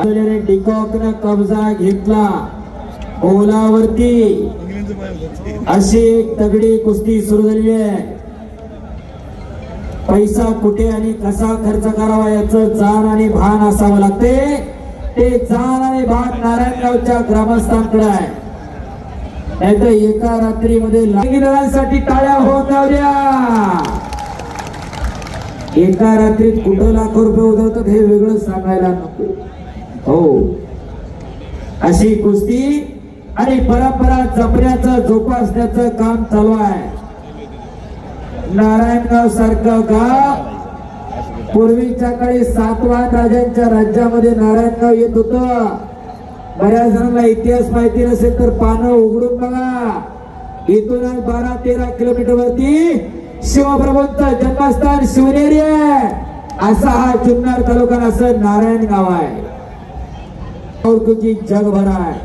आलेले डिकॉकनं कब्जा घेतला. ओलावरती अशी एक तगडी कुस्ती सुरू झाली आहे. पैसा कुठे आणि कसा खर्च करावा याच जाण आणि भान असावं लागते. ते जाण आणि भान नारायणगावच्या ग्रामस्थांकडे आहे. नाहीतर एका रात्रीमध्ये लागिदारांसाठी टाळ्या होत जाऊ द्या एका रात्रीत कुठं लाखो रुपये उधळतात हे वेगळं सांगायला नको. हो. अशी कुस्ती आणि परंपरा जपण्याचं जोपासण्याचं काम चालू आहे. नारायणगाव सारखं गाव. पूर्वीच्या काळी सातवाहन राजांच्या राज्यामध्ये नारायणगाव येत होत. बऱ्याच जणांना इतिहास माहिती नसेल तर पानं उघडून बघा. इथूनच बारा तेरा किलोमीटर वरती शिवप्रभूंचं जन्मस्थान शिवनेरी आहे. असा हा जुन्नर तालुका असं नारायण गाव आहे. औरकुची जगभर आहे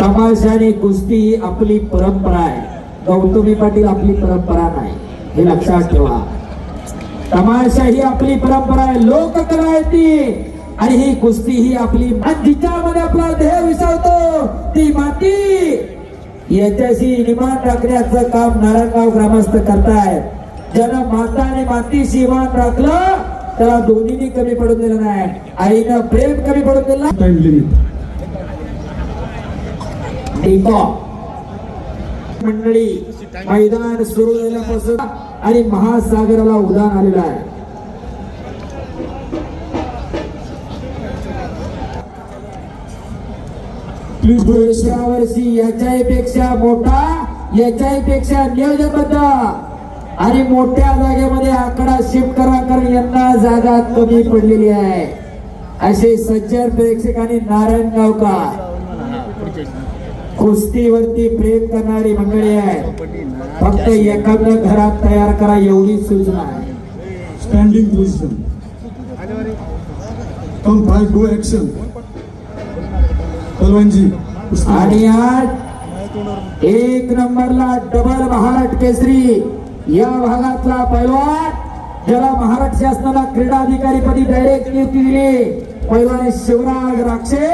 तमाशा आणि कुस्ती ही आपली परंपरा आहे. गौतमी पाटील आपली परंपरा नाही. हे लक्षात ठेवा. तमाशा ही आपली परंपरा आहे. लोककला आहे ती. आणि ही कुस्ती ही आपली जिच्यामध्ये आपला देह विसरतो ती माती. याच्याशी निमान राखण्याचं काम नारायणगाव ग्रामस्थ करतायत. ज्यानं माता आणि मातीशी इमान राखलं त्याला दोन्हीनी कमी पडून दिलं नाही. आईनं प्रेम कमी पडून दिलं. टाइम लिमिट मंडळी मैदान सुरू झाल्यापासून आणि महासागराला उदान आलेलं आहे. वर्षी याच्याही पेक्षा मोठा याच्याही पेक्षा नियोजनबद्ध आणि मोठ्या जागेमध्ये आकडा शिफ्ट करा कारण यांना जागा कमी पडलेली आहे. असे सज्जन प्रेक्षकांनी नारायणगावकर कुस्तीवरती प्रेम करणारी मंडळी आहे फक्त एखादं घरात तयार करा एवढी सूचना आहे. Standing position come five do action पलवानजी. आणि आज एक नंबरला डबल महाराष्ट्र केसरी. या भागातला पैलवान ज्याला महाराष्ट्र शासनाला क्रीडा अधिकारी पदी डायरेक्ट नियुक्ती दिली. पैलवान शिवराज राक्षे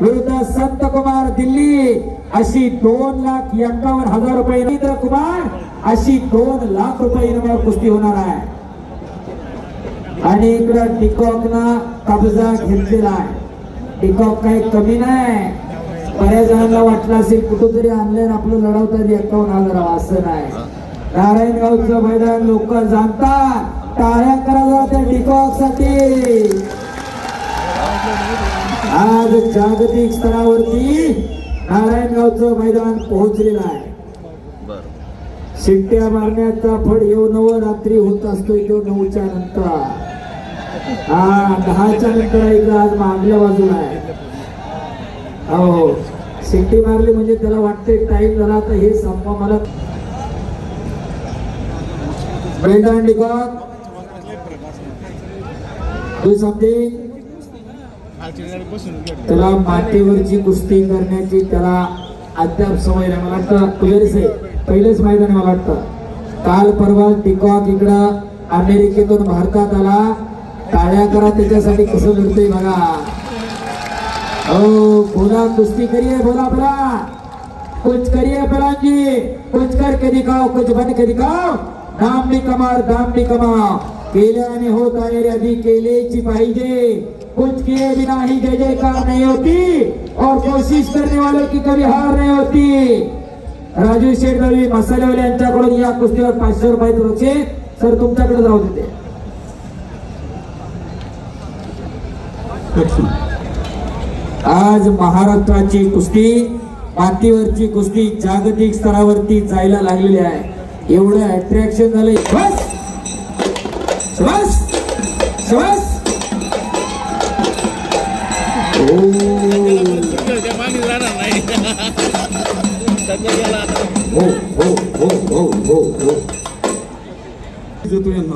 विरुद्ध संत कुमार दिल्ली अशी दोन लाख एक्कावन्न हजार रुपये रवींद्र कुमार अशी दोन लाख रुपये इनामावर कुस्ती होणार आहे. आणि इकडं टिकॉकनं कब्जा घेतलेला आहे. टिकॉक काही कमी नाही. बऱ्याच जणांना वाटलं असेल कुठंतरी ऑनलाईन आपलं लढवतात एकावन्न हजार. असं नाही. नारायणगावचं मैदान लोक जाणतात. टाळ्या करा त्या टिकॉकसाठी आज जागतिक स्तरावरती नारायणगावचं मैदान पोहोचलेलं आहे. शिट्ट्या मारण्याचा फड येऊ नव रात्री होत असतो तो नऊच्या नंतर. हा दहाच्या नंतर इथं आज मागल्या बाजूला आहे. हो, हो. शिट्टी मारली म्हणजे त्याला वाटते टाइम झाला तर हे संपवा मला मैदान डिकॉक डू समथिंग त्याला मातीवरची कुस्ती करण्याची त्याला अद्याप सवय नाही. मला वाटतं क्लिअरच आहे पहिलेच मैदान आहे मला वाटतं. काल परवा टिकॉक इकडं अमेरिकेतून भारतात आला. टाळ्या करा त्याच्यासाठी कसं लढतोय बघा. ओ बोला कुस्ती करिये बोला बोला कुछ करिये पलांजी कुछ कर करके दिखाओ कुछ बन के दिखाओ काम भी कमाल दाम केल्याने होत आहे आधी केलेची पाहिजे. कुछ किए बिना ही जय जयकार नहीं होती. और कोशिश करने वालों की कभी हार नहीं होती. राजू शेठ दळवी मसालेवाले यांच्याकडून या कुस्तीवर पाचशे रुपये तुमचे. सर तुमच्याकडे जाऊ देते. आज महाराष्ट्राची कुस्ती मातीवरची कुस्ती जागतिक स्तरावरती जायला लागलेली आहे. एवढं अट्रॅक्शन झालंय. बस! गेला आता हो हो हो हो हो हो.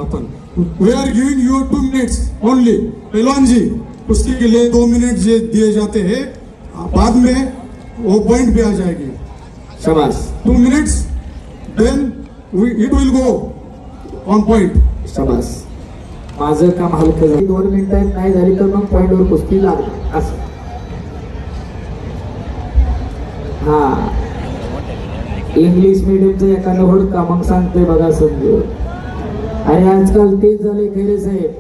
आपण we are giving you two minutes only पहलवान जी कुश्ती के लिए दो मिनट जे दिए जाते हैं बाद में वो पॉइंट पे आ जाएगी। शबास two minutes then it will go on point शबास. माझं काम हलकं झालं दोन मिनिटं नाही झाली तर मग पॉईंटवर कुस्ती लागणार असं. हा. इंग्लिश मिडियमचं एखादं हुडका मग सांगते बघा समजू आणि आजकाल तेच झाले खैरे साहेब.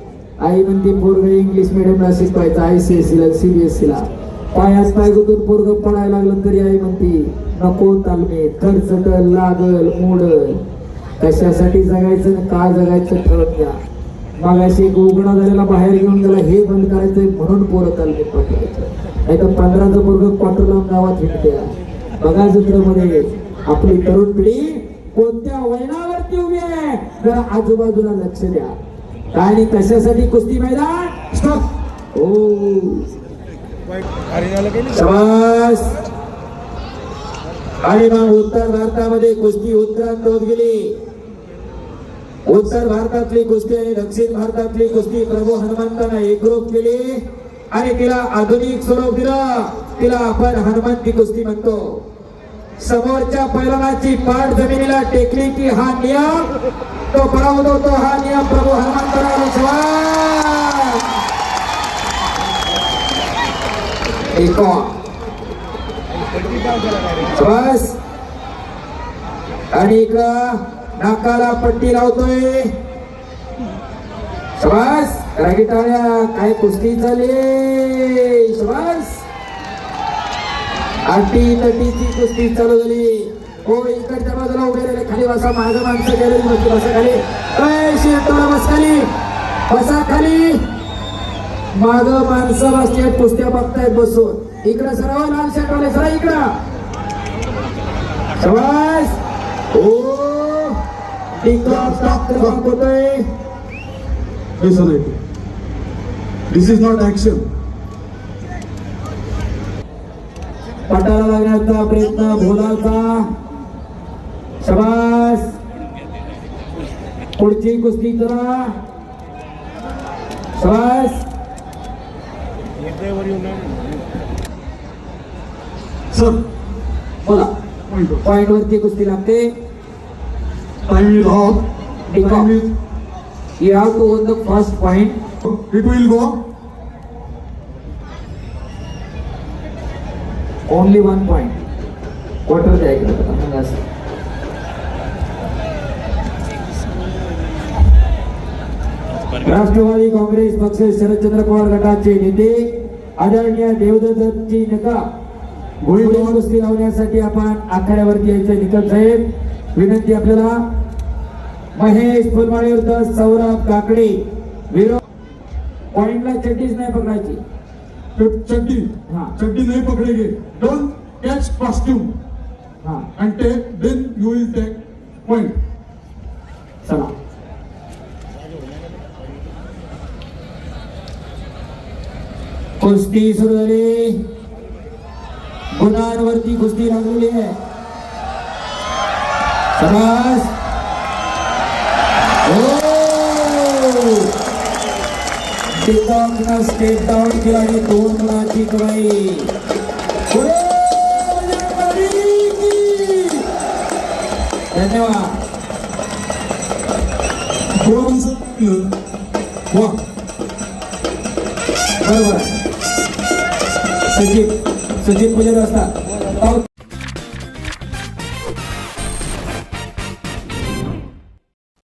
आई म्हणते पोरग इंग्लिश मिडियमला शिकवायचं आय सी एस सी ला एस सीला पायात पाय गुतून पोरग पडायला लागलं तरी आई म्हणते नको तालमे खर्च लागल मोडल. कशासाठी जगायचं का जगायचं ठरत घ्या. मग अशी उघडा झालेला बाहेर घेऊन गेला हे बंद करायचंय म्हणून पोरं तालमीत नाही तर पंधराचं पोरग क्वार्टर लावून गावात हिंडत्या बघा जत्रेमध्ये आपली तरुण पिढी कोणत्या वैनावरती उभी आहे? जरा आजूबाजूला लक्ष द्या. काय आणि कशासाठी कुस्ती मैदान? स्टॉप हो. आणि मग उत्तर भारतामध्ये कुस्ती उत्क्रांत होत गेली. उत्तर भारतातली कुस्ती आणि दक्षिण भारतातली कुस्ती प्रभू हनुमंतानं एकरूप केली. आणि तिला आधुनिक स्वरूप दिलं. तिला आपण हनुमंती कुस्ती म्हणतो. समोरच्या पैलवानाची पाठ जमिनीला टेकली की हा नियम तो पराभूत होतो. हा नियम प्रभू हनुमंतराव विश्वास बस. आणि इकडं नाकाला पट्टी लावतोय. शबास रागिटाळ्या काय कुस्ती झाली शबास आटी तटीची कुस्ती चालू झाली. हो इकडच्या बाजूला उभे राहिले. खाली बसा माझं माणसं गेलेली बसली बसा खाली. अय, बस खाली. बसा खाली. माग माणसं बसली कुस्त्या बघतायत बसून. इकडं सर्व लाल शर्टवाले सरा इकडं. शबास ओ हो. टिकटॉक स्टॉप क्रमांक होतोय ऐसा नहीं दिस इज नॉट एक्शन पटाला लागण्याचा प्रयत्न भोलाचा. शबास. पुढची कुस्ती करा. शबास. सर बोला. पॉइंट वरती कुस्ती लागते. Time is off Take time off. Is you have to own the first point it will go only one point quarter द्या इकडे असं राष्ट्रवादी काँग्रेस पक्ष शरदचंद्र पवार गटाचे नेते आदरणीय देवदत्तजी नका कुस्ती लावण्यासाठी आपण आखाड्यावरती यायचं निकल साहेब विनंती आपल्याला महेश फुलमाळे विरुद्ध सौरभ काकडे. विरोध पॉइंटला चड्डीच नाही पकडायची. चड्डी हाँ. चड्डी नहीं पकड़ेंगे डोंट कैच कॉस्ट्यूम हा. And take then you will take point चला. कुस्ती सुरू झाली. गुणांवरती कुस्ती लागलेली आहे. शाबास. हो. टिकटॉकनं स्टेप डाऊन केला आणि दोन गुणाची कमाई. धन्यवाद. वाह बरोबर. आहे. असतात.